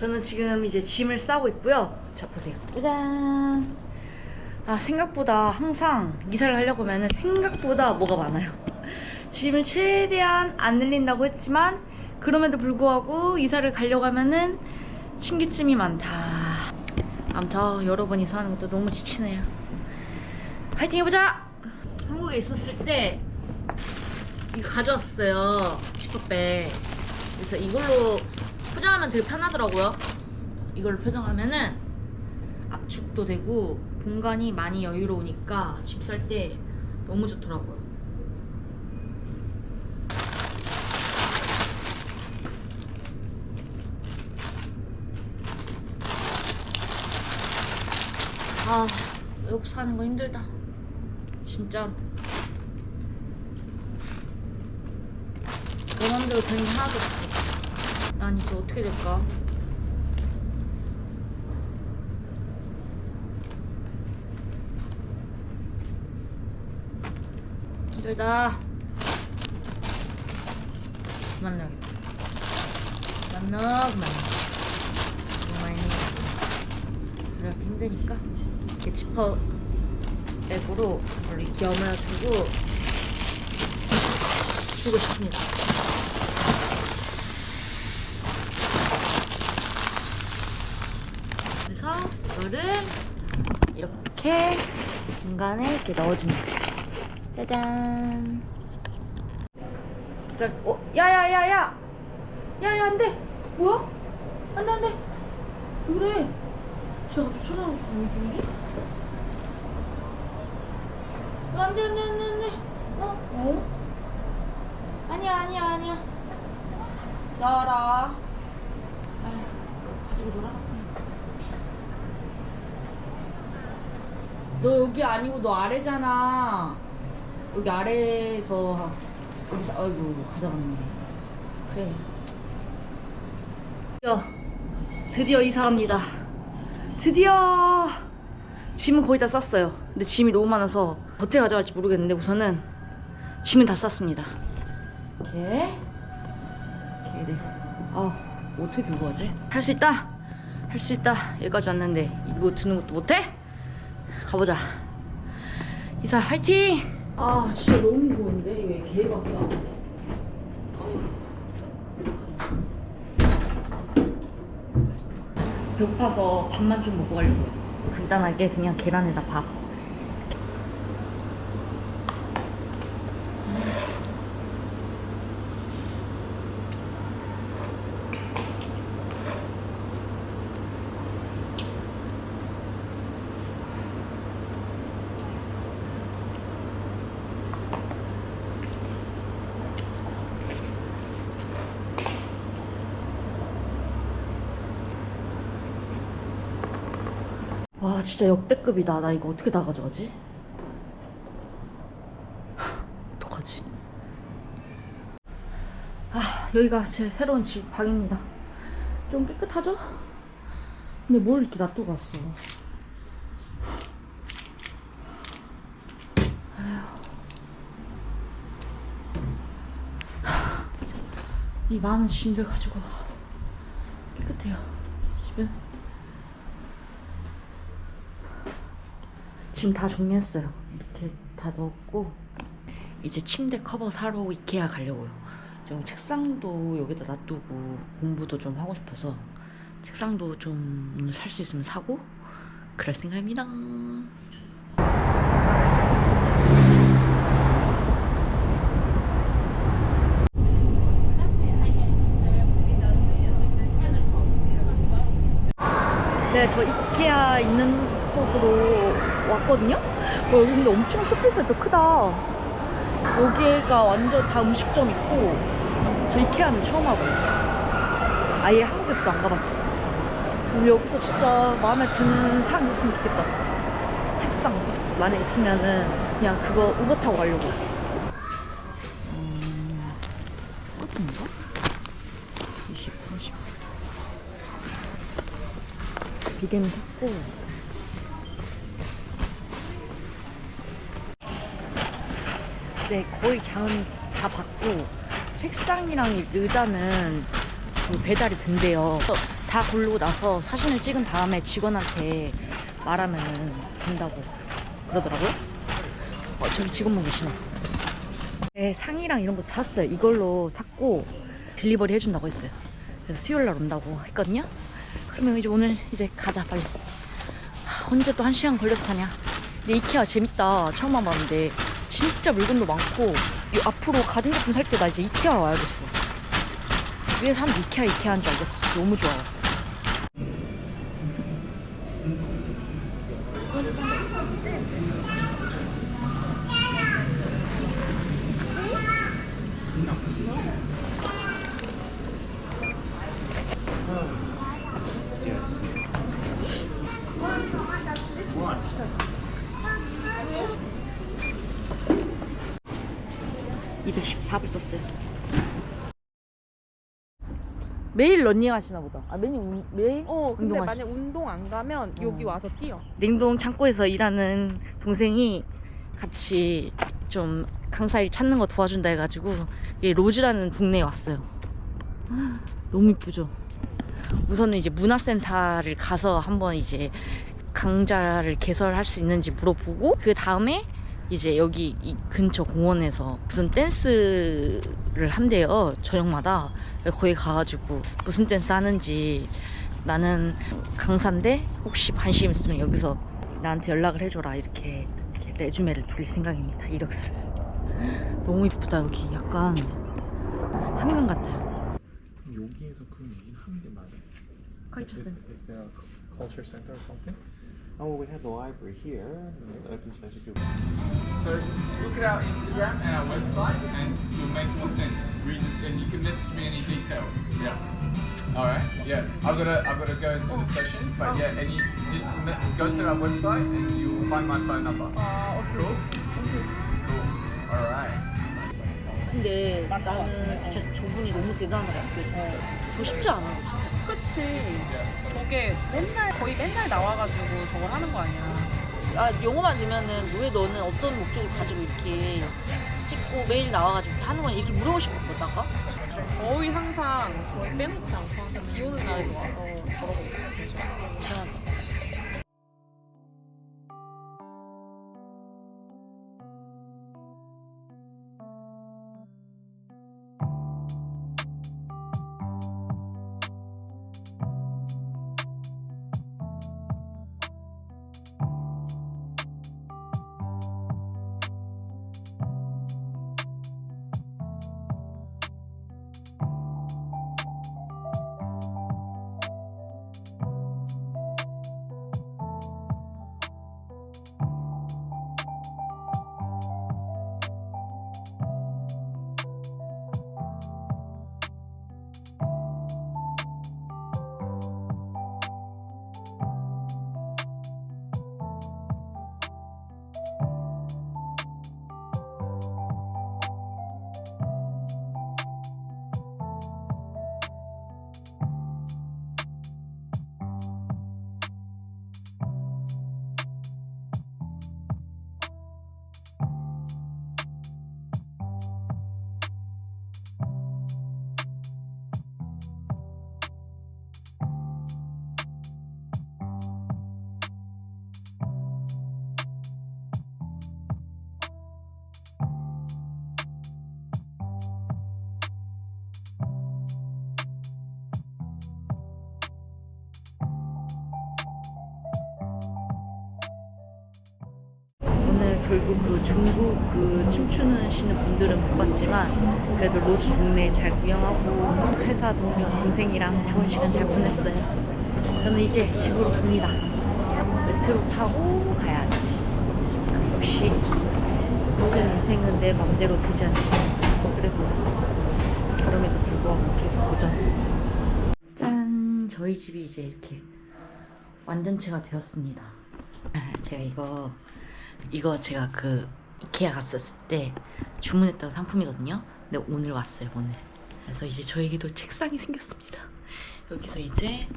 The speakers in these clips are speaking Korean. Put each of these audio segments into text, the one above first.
저는 지금 이제 짐을 싸고 있고요. 자, 보세요. 짜잔. 아, 생각보다 항상 이사를 하려고 하면 생각보다 뭐가 많아요. 짐을 최대한 안 늘린다고 했지만, 그럼에도 불구하고 이사를 가려고 하면은 신기짐이 많다. 아무튼 여러 번 이사 하는 것도 너무 지치네요. 파이팅 해보자! 한국에 있었을 때 이거 가져왔어요. 지퍼백. 그래서 이걸로 포장하면 되게 편하더라고요. 이걸로 포장하면은 압축도 되고 공간이 많이 여유로우니까 집살때 너무 좋더라고요. 아, 외국 사는 거 힘들다. 진짜로. 내 맘대로 되는 게 하나도. 난 이제 어떻게 될까? 힘들다. 넣어, 그만 넣어. 정말 이렇게 힘드니까 이렇게 지퍼 이걸 이렇게 염여주고 주고 싶습니다. 그래서 이거를 이렇게 공간에 이렇게 넣어줍니다. 짜잔. 갑자기 어? 야야야야! 야야 안 돼! 뭐야? 안 돼 안 돼! 왜 그래? 제가 갑자기 찾아가지고 왜 저러지? 안 돼 안 돼 안 돼 안 돼! 어? 어? 아니야 아니야 아니야. 나와라. 아휴 가지고 놀아라 너 여기 아니고 너 아래잖아. 여기 아래에서 여기서 아이고 가져갔네. 그래. 드디어 드디어 이사합니다. 드디어! 짐은 거의 다 쌌어요. 근데 짐이 너무 많아서 어떻게 가져갈지 모르겠는데 우선은 짐은 다 쌌습니다. 이렇게. 이렇게 네. 아 어떻게 들고 가지? 할 수 있다! 할 수 있다! 여기까지 왔는데 이거 드는 것도 못해? 가보자. 이사 화이팅! 아 진짜 너무 무거운데? 이게 개 같다 배고파서 밥만 좀 먹고 가려고요. 간단하게 그냥 계란에다 밥 와 진짜 역대급이다 나 이거 어떻게 다 가져가지? 하, 어떡하지? 아 여기가 제 새로운 집 방입니다 좀 깨끗하죠? 근데 뭘 이렇게 놔두고 갔어. 이 많은 짐들 가지고 깨끗해요 집은 지금 다 정리했어요. 이렇게 다 넣었고 이제 침대 커버 사러 이케아 가려고요. 지금 책상도 여기다 놔두고 공부도 좀 하고 싶어서 책상도 좀 살 수 있으면 사고 그럴 생각입니다. 네, 저 이케아 있는 쪽으로 왔거든요? 어, 여기 근데 엄청 쇼핑센터 크다. 여기가 완전 다 음식점 있고, 저 이케아는 처음 와봐요. 아예 한국에서도 안 가봤어. 근데 여기서 진짜 마음에 드는 사람 있으면 좋겠다. 책상 만에 있으면은 그냥 그거 우버 타고 가려고. 음, 어떤가? 20, 30. 비계는 샀고 네 거의 장은 다 받고 책상이랑 이 의자는 그 배달이 된대요 다 고르고 나서 사진을 찍은 다음에 직원한테 말하면 된다고 그러더라고요. 어, 저기 직원분 계시네. 네, 상의랑 이런 거 샀어요. 이걸로 샀고 딜리버리 해준다고 했어요. 그래서 수요일 날 온다고 했거든요. 그러면 이제 오늘 이제 가자 빨리. 하, 언제 또 한 시간 걸려서 가냐. 근데 이케아 재밌다. 처음 와봤는데 진짜 물건도 많고 이 앞으로 가전제품 살 때 나 이제 이케아 와야겠어. 위에 사람들 이케아 이케아인 줄 알겠어. 너무 좋아. (214불) 썼어요 매일 러닝 하시나 보다 아 매일 운- 매일 어, 근데 운동하시- 만약 운동 안 가면 여기 어. 와서 뛰어. 냉동 창고에서 일하는 동생이 같이 좀 강사일 찾는 거 도와준다 해가지고 이 로즈라는 동네에 왔어요. 너무 이쁘죠? 우선은 이제 문화센터를 가서 한번 이제 강좌를 개설할 수 있는지 물어보고 그 다음에 이제 여기 이 근처 공원에서 무슨 댄스를 한대요 저녁마다 거기 가가지고 무슨 댄스 하는지 나는 강사인데 혹시 관심 있으면 여기서 나한테 연락을 해줘라 이렇게, 이렇게 레주메를 돌릴 생각입니다 이력서를 너무 이쁘다 여기 약간 한강 같아요 여기에서 그런 얘기는 하는 게 맞아요. Culture Is, center. is there a culture center or something? Oh, we have the library here. and Open space if you So look at our Instagram and our website, and it'll make more sense. Read and you can message me any details. Yeah. All right. Yeah. I've got to I've got to go into the session, but yeah, any just me- go to our website and you'll find my phone number. 아, 오케이. Cool. Cool. All right. 근데 나는 진짜 저분이 너무 대단하다고 느껴져 저 쉽지 않아요 진짜 그치. 저게 맨날, 거의 맨날 나와가지고 저걸 하는 거 아니야. 아 영어만 들면은 왜 너는 어떤 목적을 가지고 이렇게 찍고 매일 나와가지고 이렇게 하는 거냐 이렇게 물어보실 것 같다가 거의 항상 거의 빼놓지 않고 항상 비 오는 날에도 와서 저러고 있어. 그죠? 이 결국 그 중국 그 춤추는 시는 분들은 못 봤지만 그래도 로즈 동네 잘 구경하고 회사 동료 동생이랑 좋은 시간 잘 보냈어요. 저는 이제 집으로 갑니다. 메트로 타고 가야지. 역시 모든 인생은 내 맘대로 되지 않지. 그래도 그럼에도 불구하고 계속 도전. 짠! 저희 집이 이제 이렇게 완전체가 되었습니다. 제가 이거 이거 제가 그 이케아 갔었을 때 주문했던 상품이거든요. 근데 오늘 왔어요, 오늘. 그래서 이제 저에게도 책상이 생겼습니다. 여기서 이제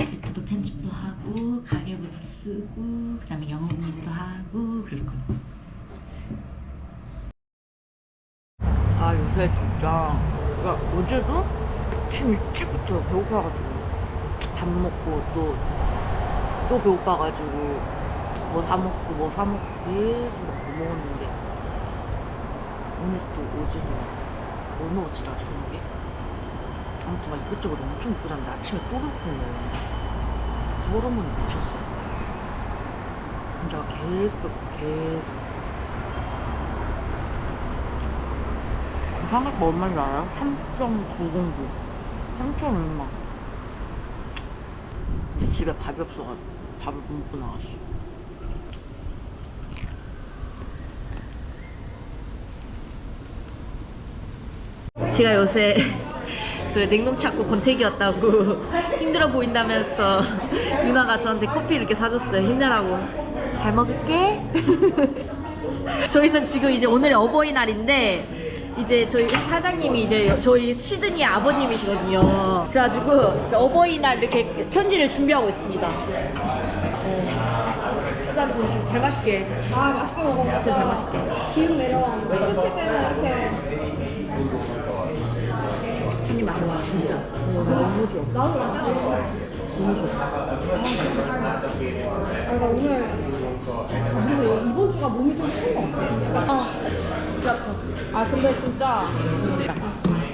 유튜브 편집도 하고 가계부도 쓰고 그 다음에 영어 공부도 하고 그럴 거예요. 아 요새 진짜 야, 어제도 아침 일찍부터 배고파가지고 밥 먹고 또, 또 배고파가지고 뭐 사 먹고 뭐 사 먹고 계속 먹고 먹었는데 오늘 또 어제도 뭐 먹었지 나 저녁에? 아무튼 막 이것저것 엄청 먹고 잤는데 아침에 또 배고픈 거예요. 호르몬이 미쳤어 혼자가 계속 배고파 계속. 삼각바 얼마인 줄 알아요? 3.909 3천 얼마. 근데 집에 밥이 없어가지고 밥을 못 먹고 나갔어. 제가 요새 그 냉동 찾고 권태기였다고 힘들어 보인다면서 누나가 저한테 커피 이렇게 사줬어요. 힘내라고. 잘 먹을게. 저희는 지금 이제 오늘이 어버이날인데 이제 저희 사장님이 이제 저희 시드니 아버님이시거든요. 그래가지고 그 어버이날 이렇게 편지를 준비하고 있습니다 잘 마실게 아 맛있게 먹어. 진짜 잘 마실게 기운. 스케줄은 이렇게 한입 마셔봐 진짜 어, 너무 좋아 나도 완전 너무 좋아 아, 나 오늘 아, 그래서 이번 주가 몸이 좀 추운 것 같아. 아. 아 근데 진짜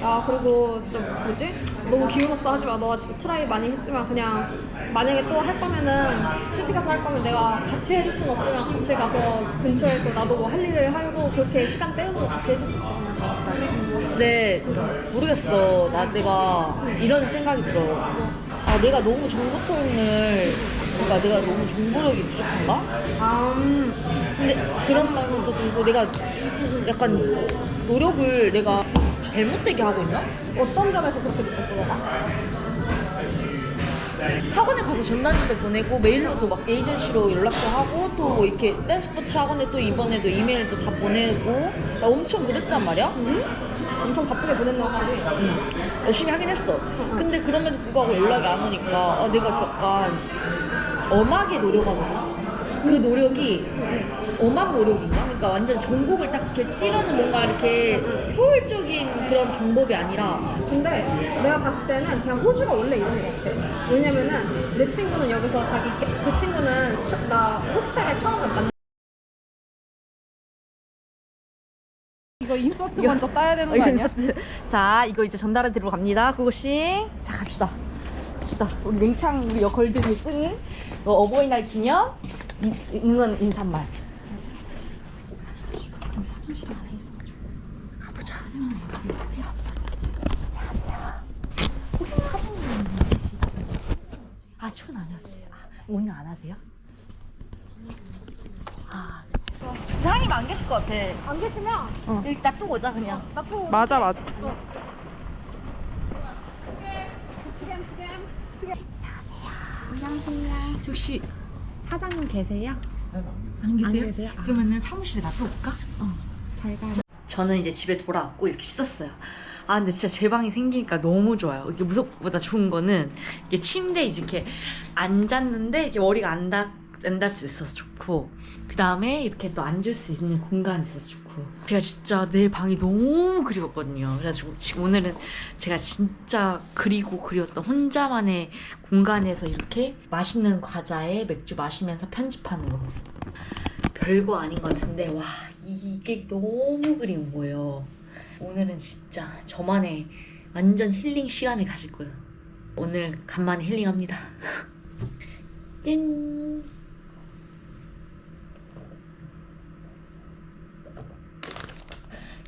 아 그리고 좀 뭐지? 너무 기운 없어 하지 마. 너가 진짜 트라이 많이 했지만 그냥 만약에 또 할 거면은 시티 가서 할 거면 내가 같이 해줄 순 없지만 같이 가서 근처에서 나도 뭐 할 일을 하고 그렇게 시간 때우는 거 같이 해줄 수 있어. 근데 모르겠어. 나 내가 이런 생각이 들어. 아 내가 너무 정보통을 그러니까 내가 너무 정보력이 부족한가? 아, 음. 근데 그런 말도 들고 내가 약간 노력을 내가 잘못되게 하고 있나? 어떤 점에서 그렇게 느꼈어? 학원에 가서 전단지도 보내고 메일로도 막 에이전시로 연락도 하고 또 뭐 이렇게 댄스 스포츠 학원에 또 이번에도 이메일도 다 보내고 나 엄청 그랬단 말이야. 엄청 바쁘게 보냈나 확실히. 응. 열심히 하긴 했어. 근데 그럼에도 불구하고 연락이 안 오니까 아, 내가 약간 엄하게 노력하나? 그 노력이 엄한 노력인가? 그러니까 완전 전곡을 딱 이렇게 찌르는 뭔가 이렇게 효율적인 그런 방법이 아니라 근데 내가 봤을 때는 그냥 호주가 원래 이런 것 같아. 왜냐면은 내 친구는 여기서 자기 개- 그 친구는 처- 나 호스텔에 처음 만 이거 인서트 이거- 먼저 따야 되는 어, 이거 인서트. 자, 이거 이제 전달해 드리러 갑니다. 그것이 자 갑시다. 갑시다. 우리 냉창 우리 걸들이 쓴 어, 어버이날 기념 이- 응원 인사말. 그럼 사무실 안에 있어가지고 가보자. 어디야? 아, 출근 안 하세요? 아, 오늘 안 하세요? 아, 사장님 안 계실 것 같아. 안 계시면 여기 놔두고 오자 그냥. 나또 맞아 맞아 혹시 사장님 계세요? 안 계세요? 계세요? 아. 그러면은 사무실에 놔둬볼까? 잘 가. 저는 이제 집에 돌아왔고 이렇게 씻었어요. 아 근데 진짜 제 방이 생기니까 너무 좋아요. 이게 무섭보다 좋은 거는 이게 침대에 이렇게 앉았는데 이렇게 머리가 안 닿, 안 닿을 수 있어서 좋고 그 다음에 이렇게 또 앉을 수 있는 공간이 있어서 좋고 제가 진짜 내 방이 너무 그리웠거든요. 그래가지고 지금 오늘은 제가 진짜 그리고 그리웠던 혼자만의 공간에서 이렇게 맛있는 과자에 맥주 마시면서 편집하는 거. 별거 아닌 것 같은데 와 이게 너무 그리운 거예요. 오늘은 진짜 저만의 완전 힐링 시간을 가질 거예요. 오늘 간만에 힐링합니다. 짠.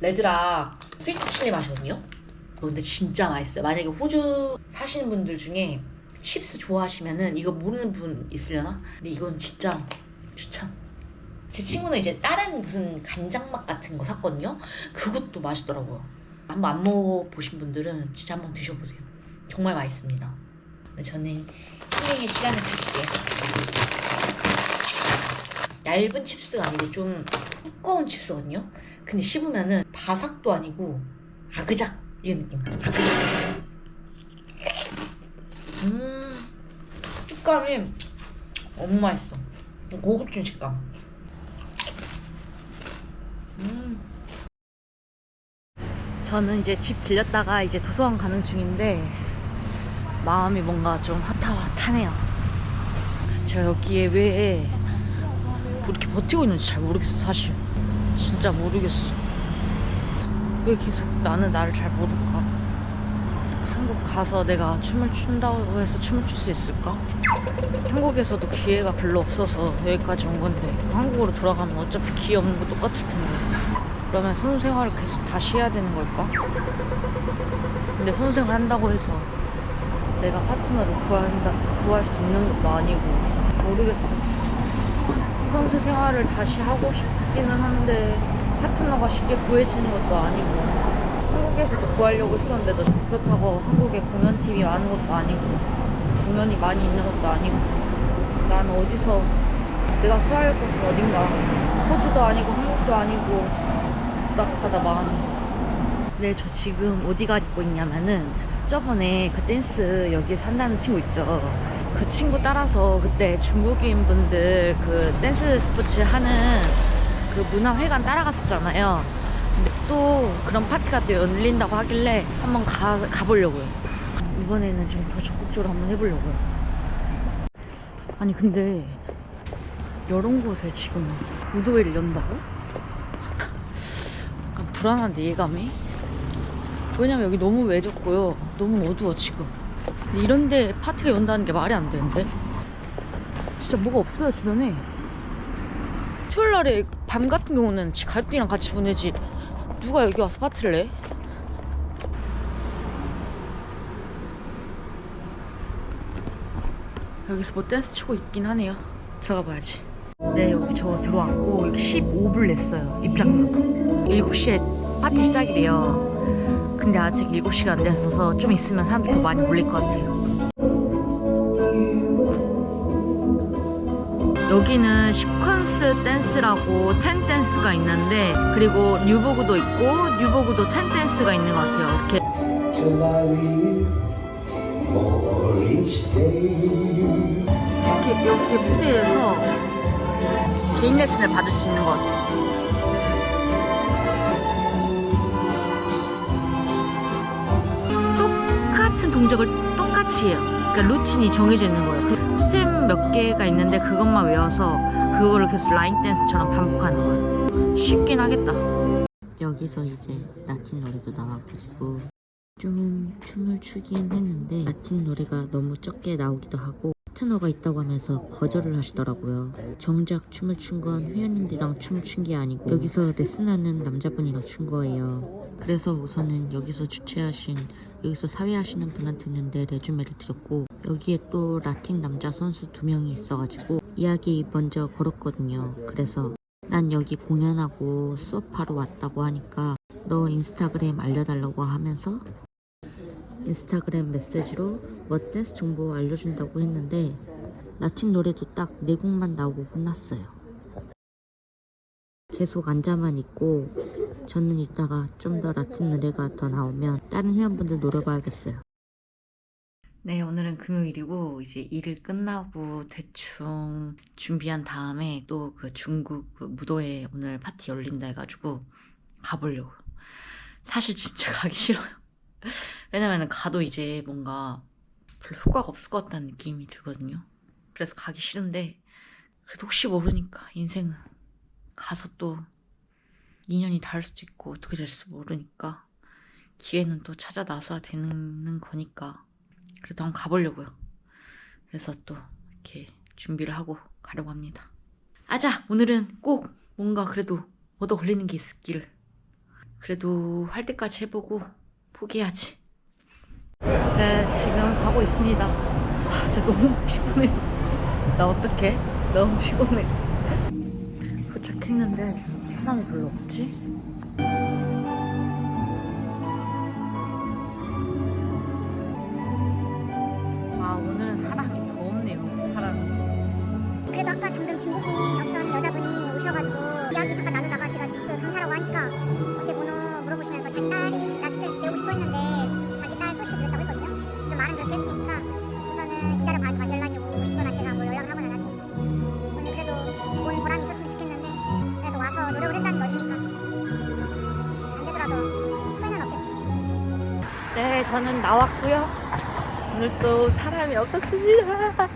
레드락 스위트 칠리 맛이거든요. 어, 근데 진짜 맛있어요. 만약에 호주 사시는 분들 중에 칩스 좋아하시면은 이거 모르는 분 있으려나? 근데 이건 진짜 추천. 제 친구는 이제 다른 무슨 간장 맛 같은 거 샀거든요. 그것도 맛있더라고요. 한번 안 먹어보신 분들은 진짜 한번 드셔보세요. 정말 맛있습니다. 저는 힐링의 시간을 가질게요. 얇은 칩스가 아니고 좀 두꺼운 칩스거든요. 근데 씹으면은 바삭도 아니고 아그작 이런 느낌. 아그작. 음, 식감이 너무 맛있어. 고급진 식감. 음. 저는 이제 집 들렸다가 이제 도서관 가는 중인데 마음이 뭔가 좀 허탈허탈하네요. 제가 여기에 왜 이렇게 버티고 있는지 잘 모르겠어 사실. 진짜 모르겠어. 왜 계속 나는 나를 잘 모를까? 한국 가서 내가 춤을 춘다고 해서 춤을 출 수 있을까? 한국에서도 기회가 별로 없어서 여기까지 온 건데 한국으로 돌아가면 어차피 기회 없는 거 똑같을 텐데 그러면 선수 생활을 계속 다시 해야 되는 걸까? 근데 선수 생활 한다고 해서 내가 파트너를 구한다, 구할 수 있는 것도 아니고 모르겠어 선수 생활을 다시 하고 싶기는 한데 파트너가 쉽게 구해지는 것도 아니고 한국에서도 구하려고 했었는데도 그렇다고 한국에 공연 팀이 많은 것도 아니고 공연이 많이 있는 것도 아니고 나는 어디서 내가 소화할 곳은 어딘가 호주도 아니고 한국도 아니고 답답하다 마음이. 네저 지금 어디 가고 있냐면은 저번에 그 댄스 여기에서 한다는 친구 있죠 그 친구 따라서 그때 중국인 분들 그 댄스 스포츠 하는 그 문화회관 따라갔었잖아요 또 그런 파티가 또 열린다고 하길래 한번 가, 가보려고요 이번에는 좀 더 적극적으로 한번 해보려고요. 아니 근데 이런 곳에 지금 무도회를 연다고? 약간 불안한데 예감이? 왜냐면 여기 너무 외졌고요. 너무 어두워 지금. 이런데 파티가 연다는 게 말이 안 되는데? 진짜 뭐가 없어요 주변에. 토요일 날에 밤 같은 경우는 가족들이랑 같이 보내지 누가 여기 와서 파티를 해? 여기서 뭐 댄스 추고 있긴 하네요. 들어가 봐야지. 네, 여기 저 들어왔고 여기 15불 냈어요. 입장료. 7시에 파티 시작이래요. 근데 아직 7시가 안 됐어서 좀 있으면 사람들 더 많이 몰릴 것 같아요. 여기는 시퀀스 댄스라고 텐 댄스가 있는데 그리고 뉴보그도 있고 뉴보그도 텐 댄스가 있는 것 같아요. 이렇게. 이렇게 여기 무대에서 개인 레슨을 받을 수 있는 것 같아요. 똑같은 동작을 똑같이 해요. 그러니까 루틴이 정해져 있는 거예요. 그 스텝 몇 개가 있는데 그것만 외워서 그거를 계속 라인 댄스처럼 반복하는 거예요. 쉽긴 하겠다. 여기서 이제 라틴 노래도 나와가지고 좀 춤을 추긴 했는데 라틴 노래가 너무 적게 나오기도 하고 파트너가 있다고 하면서 거절을 하시더라고요. 정작 춤을 춘 건 회원님들이랑 춤을 춘 게 아니고 여기서 레슨하는 남자분이랑 춘 거예요. 그래서 우선은 여기서 주최하신 여기서 사회하시는 분한테는 내 레주메를 드렸고 여기에 또 라틴 남자 선수 두 명이 있어가지고 이야기 먼저 걸었거든요. 그래서 난 여기 공연하고 수업하러 왔다고 하니까 너 인스타그램 알려달라고 하면서 인스타그램 메시지로 멋댄스 정보 알려준다고 했는데 라틴 노래도 딱 네 곡만 나오고 끝났어요. 계속 앉아만 있고 저는 이따가 좀 더 라틴 노래가 더 나오면 다른 회원분들 노려봐야겠어요. 네, 오늘은 금요일이고 이제 일을 끝나고 대충 준비한 다음에 또 그 중국 그 무도회 오늘 파티 열린다 해가지고 가보려고. 사실 진짜 가기 싫어요. 왜냐면 가도 이제 뭔가 별로 효과가 없을 것 같다는 느낌이 들거든요. 그래서 가기 싫은데 그래도 혹시 모르니까 인생은 가서 또 인연이 닿을 수도 있고 어떻게 될지 모르니까 기회는 또 찾아 나서야 되는 거니까 그래도 한번 가보려고요. 그래서 또 이렇게 준비를 하고 가려고 합니다. 아자! 오늘은 꼭 뭔가 그래도 얻어 걸리는 게 있기를. 그래도 할 때까지 해보고 포기해야지. 네, 지금 가고 있습니다. 아, 진짜 너무 피곤해. 나 어떡해? 너무 피곤해. 도착했는데 사람이 별로 없지? 아, 오늘은 사람이 더 없네요. 사람이. 그래도 아까 방금 여자분이 저는 나왔고요. 오늘 또 사람이 없었습니다.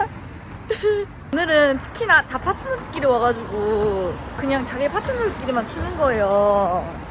오늘은 특히나 다 파트너들끼리 와가지고 그냥 자기 파트너들끼리만 추는 거예요.